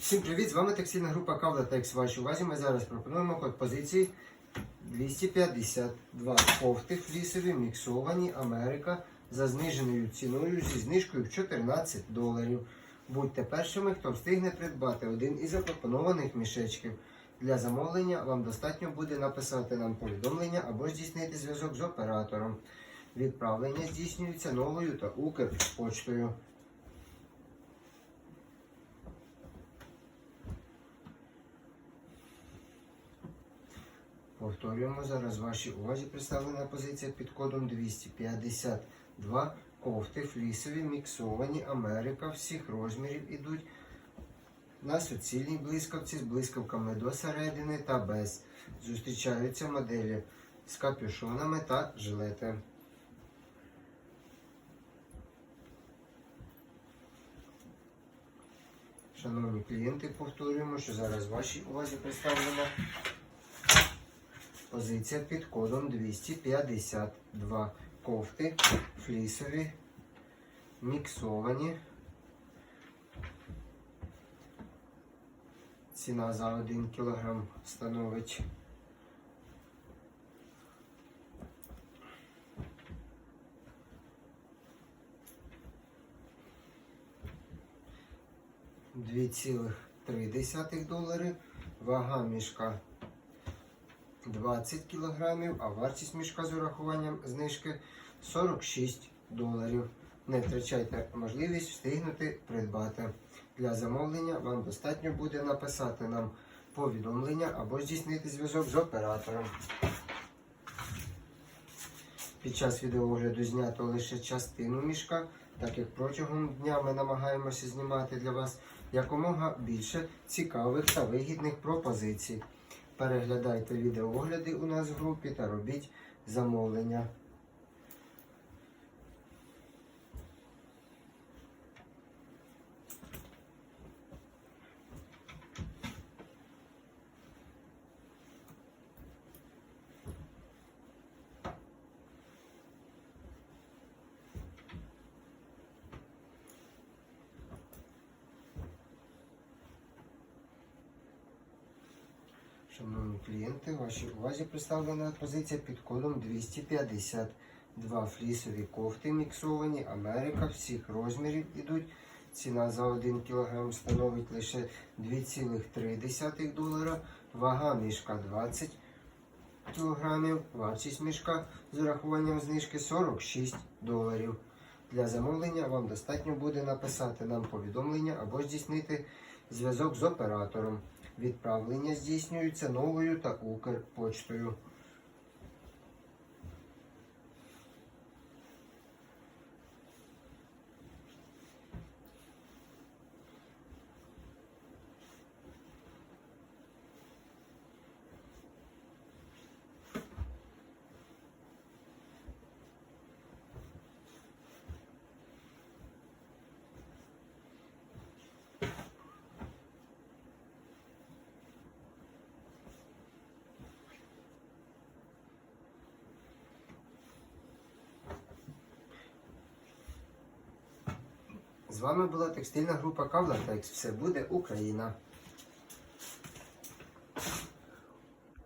Всім привіт! З вами текстильна група Кавла Текс. Вашій увазі ми зараз пропонуємо код позиції 252 кофти флісові, міксовані Америка за зниженою ціною зі знижкою в 14 доларів. Будьте першими, хто встигне придбати один із запропонованих мішечків. Для замовлення вам достатньо буде написати нам повідомлення або здійснити зв'язок з оператором. Відправлення здійснюється новою та Укрпочтою. Повторюємо зараз вашій увазі представлена позиція під кодом 252 кофти флісові, міксовані Америка всіх розмірів ідуть на суцільній блискавці з блискавками до середини та без. Зустрічаються моделі з капюшонами та жилети. Шановні клієнти, повторюємо, що зараз вашій увазі представлена Позиція під кодом 252. Кофти флісові, міксовані. Ціна за 1 кг становить Дві цілих три десятих долари. Вага мішка 20 кг, а вартість мішка з урахуванням знижки 46 доларів. Не втрачайте можливість встигнути придбати. Для замовлення вам достатньо буде написати нам повідомлення або здійснити зв'язок з оператором. Під час відеогляду знято лише частину мішка, так як протягом дня ми намагаємося знімати для вас якомога більше цікавих та вигідних пропозицій. Переглядайте відеоогляди у нас в групі та робіть замовлення. Шановні клієнти, вашій увазі представлена позиція під кодом 252 флісові кофти міксовані Америка всіх розмірів ідуть. Ціна за 1 кг становить лише 2,3 долара. Вага мішка 20 кг. Вартість мішка з урахуванням знижки 46 доларів. Для замовлення вам достатньо буде написати нам повідомлення або здійснити зв'язок з оператором. Відправлення здійснюється новою та Укрпочтою. З вами була текстильна група Кавлатекс. Все буде Україна.